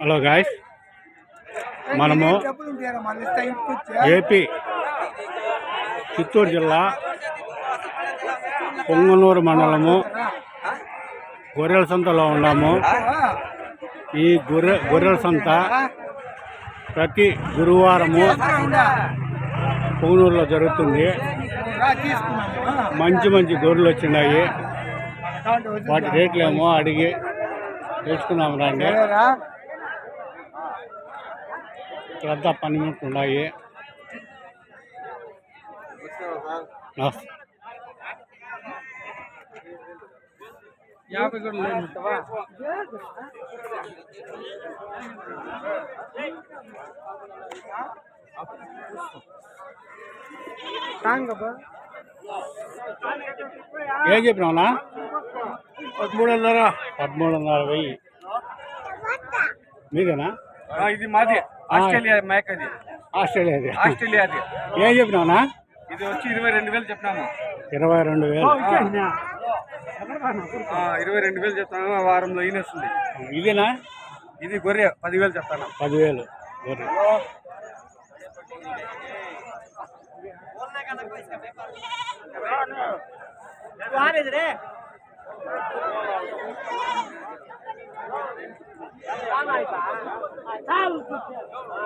Hello guys మనము AP Chittoor జిల్లా పొంగనూరు మండలము గొర్రెల సంతలో ఉన్నాము. ఈ గొర్రె గొర్రెల సంత ప్రతి గురువారము పొంగనూరులో జరుగుతుంది. మంచి మంచి గొర్రెలు వచ్చినాయి. వాటి రేట్లేమో అడిగి తెలుసుకున్నాము రండి. ఇక్కడంతా పనిముట్లు ఉన్నాయి నమస్తే. యాభై కూడా లేదు ఏం చెప్పినావునా పదమూడున్నర పదమూడున్నర వెయ్యి మీదేనా ఇది మాది. ఆస్ట్రేలియా మేక అది. ఆస్ట్రేలియాది ఆస్ట్రేలియాది ఏం చెప్పినావునా? ఇది వచ్చి ఇరవై రెండు వేలు చెప్పినాము. ఇరవై రెండు వేలు. ఆ, ఇరవై రెండు వేలు చెప్తాను ఆ వారంలో ఈనేస్తుంది ఇదేనా? ఇది గొర్రె పదివేలు చెప్తాను పదివేలు. గొర్రె.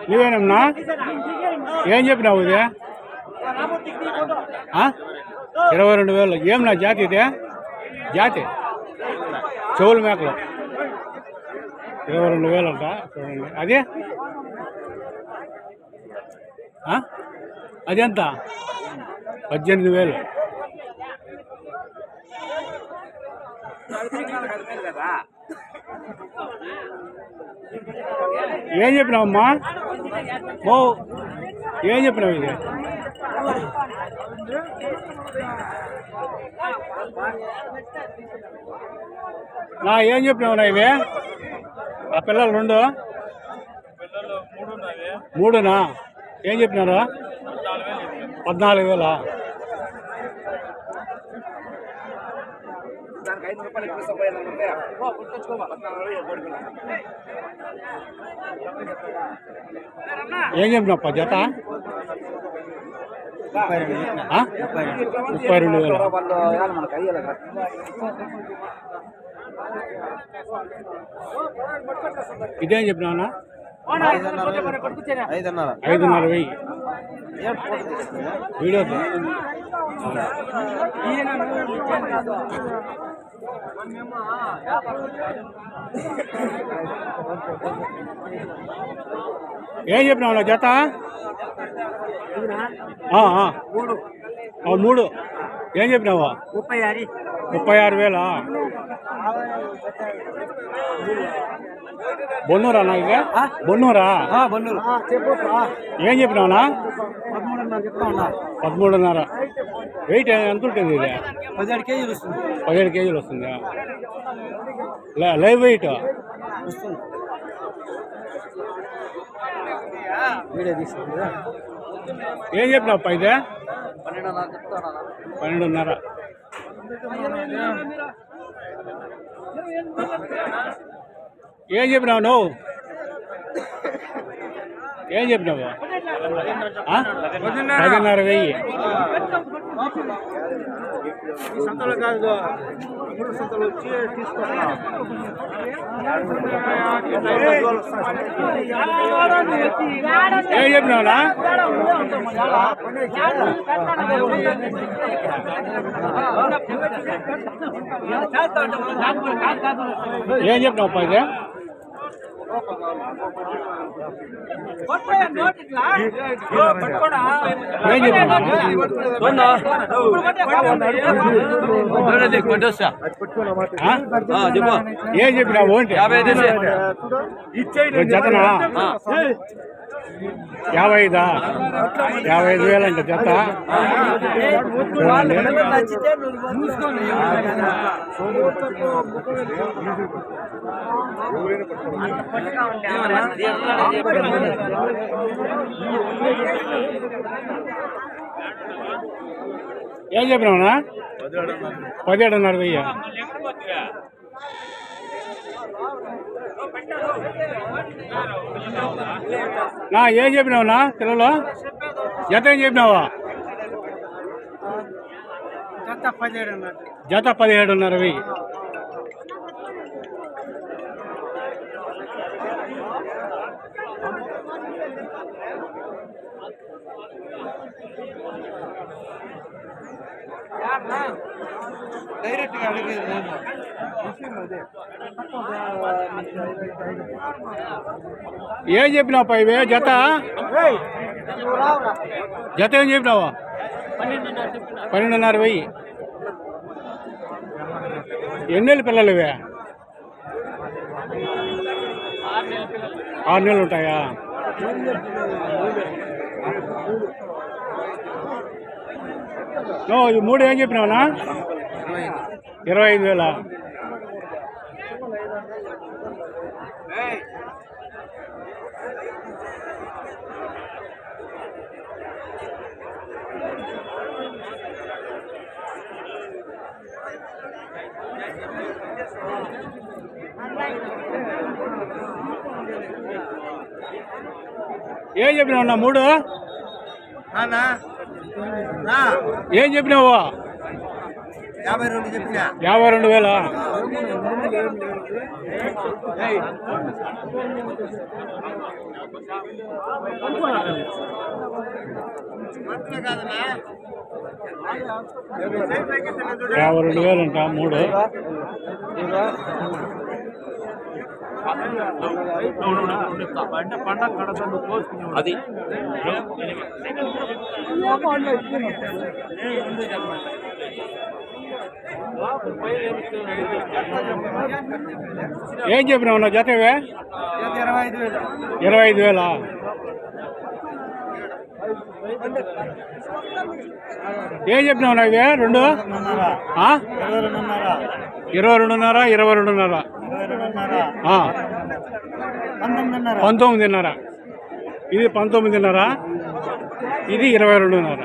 నీవేనమ్మా ఏం చెప్పినావు ఇది? ఇరవై రెండు వేలు. ఏం నా జాతి ఇదే? జాతి? చెవుల మేకలు. ఇరవై రెండు వేలు అంట చూడండి. అది? అది ఎంత? పద్దెనిమిది వేలు. ఏం చెప్పినావమ్మా? ఓ ఏం చెప్పినావు ఇది? నా ఏం చెప్పినావు నా ఇవి? ఆ పిల్లలు రెండు? మూడునా? ఏం చెప్పినారు? పద్నాలుగు వేలా ఏం చెప్పినావు జత? ముప్పై రెండు వేలు. ఇదేం చెప్పినావునా ఐదున్నర వెయ్యి. వీడియో. ఏం చెప్పినావు నా జత ఆ, ఆ. ఆ, మూడు ఏం చెప్పినావు? ముప్పై ఆరు. ముప్పై ఆరు వేలా? బొన్నూరా నా ఇది? బొన్నూరా? బన్నూరు. ఏం చెప్పినావునా? పదమూడున్నర వెయిట్ ఎంత ఉంటుంది ఇది? పదిహేడు కేజీలు వస్తుంది. పదిహేడు కేజీలు వస్తుందా? లై- లైవ్ వెయిట్ వస్తుంది. ఏం చెప్పినావు అప్ప ఇది? పన్నెండున్నర ఏం చెప్పినావు నువ్వు? ఏం చెప్పినావు? పదిన్నర వెయ్యి. సంతలో కాదు మూడు సంతలు వచ్చి తీసుకున్నా ఏం చెప్పినావునా ఏం చెప్పినావు అప్ప ఇది ఏం చెప్పినావు? ఓంటి యాభై జతనా? యాభై ఐదా? యాభై ఐదు వేలు అండి జత ఏం చెప్పినావునా? పదిహేడున్నర వెయ్యి. నా ఏం చెప్పినావు నా పిల్లలు? జత ఏం చెప్పినావా? జత పదిహేడు అన్నట్టు జత పదిహేడున్నర వెయ్యి. డైరెక్ట్గా అడిగేది ఏం చెప్పినావు పై ఇవే? జత. జత ఏం చెప్పినావా? పన్నెండున్నర వెయ్యి. ఎన్నేళ్ళు పిల్లలు ఇవే? ఆరు నెలలు ఉంటాయా? మూడు ఏం చెప్పినావునా? ఇరవై ఐదు వేల. ఏం చెప్పినావు నా మూడు? ఏం చెప్పినావు? యాభై రెండు చెప్పినా యాభై రెండు వేల యాభై రెండు వేలు అంట మూడు అది ఏం చెప్పినావు నా జత ఇరవై ఐదు వేల. ఏం చెప్పినావు నా ఇవే? రెండు? ఇరవై రెండున్నర ఇరవై రెండున్నర. పంతొమ్మిదిన్నర పంతొమ్మిదిన్నర. ఇది పంతొమ్మిదిన్నర. ఇది ఇరవై రెండున్నర.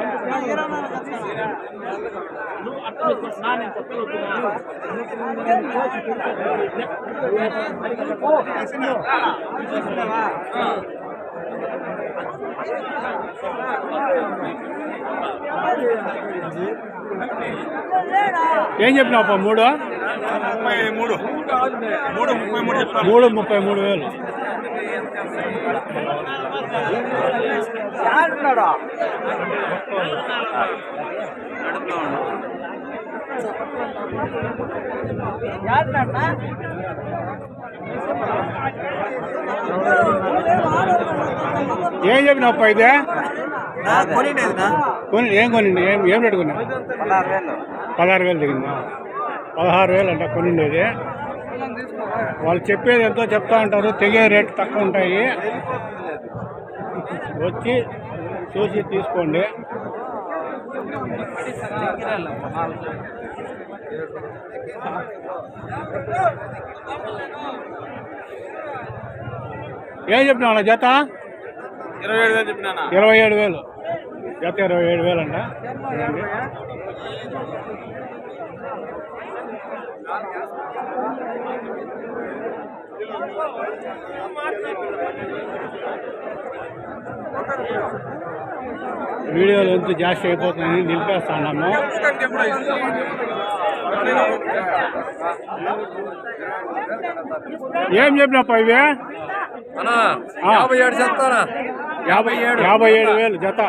ఏం చెప్పినావు మూడు? ముప్పై మూడు. మూడు ముప్పై మూడు చెప్తాను. మూడు ముప్పై మూడు వేలు. ఏం కొనిండేది నా కొని ఏం కొనిండి? ఏం ఏం రేటు కొన్నా పదహారు వేలు. పదహారు వేలు దిగిందా పదహారు వేలు అంట కొనిండేది. వాళ్ళు చెప్పేది ఎంతో చెప్తా ఉంటారు తెగే రేటు తక్కువ ఉంటాయి. వచ్చి చూసి తీసుకోండి. ఏం చెప్పినావు అన్న జత? ఇరవై ఏడు వేలు చెప్పినా ఇరవై ఏడు వేలు. జత ఇరవై ఏడు వేలు అంట చూడండి. వీడియోలు ఎంత జాస్తి అయిపోతుందని నిలిపేస్తున్నాము ఏం చెప్పినప్ప ఇవి. యాభై ఏడు చెప్తారా యాభై ఏడు. యాభై ఏడు వేలు జత.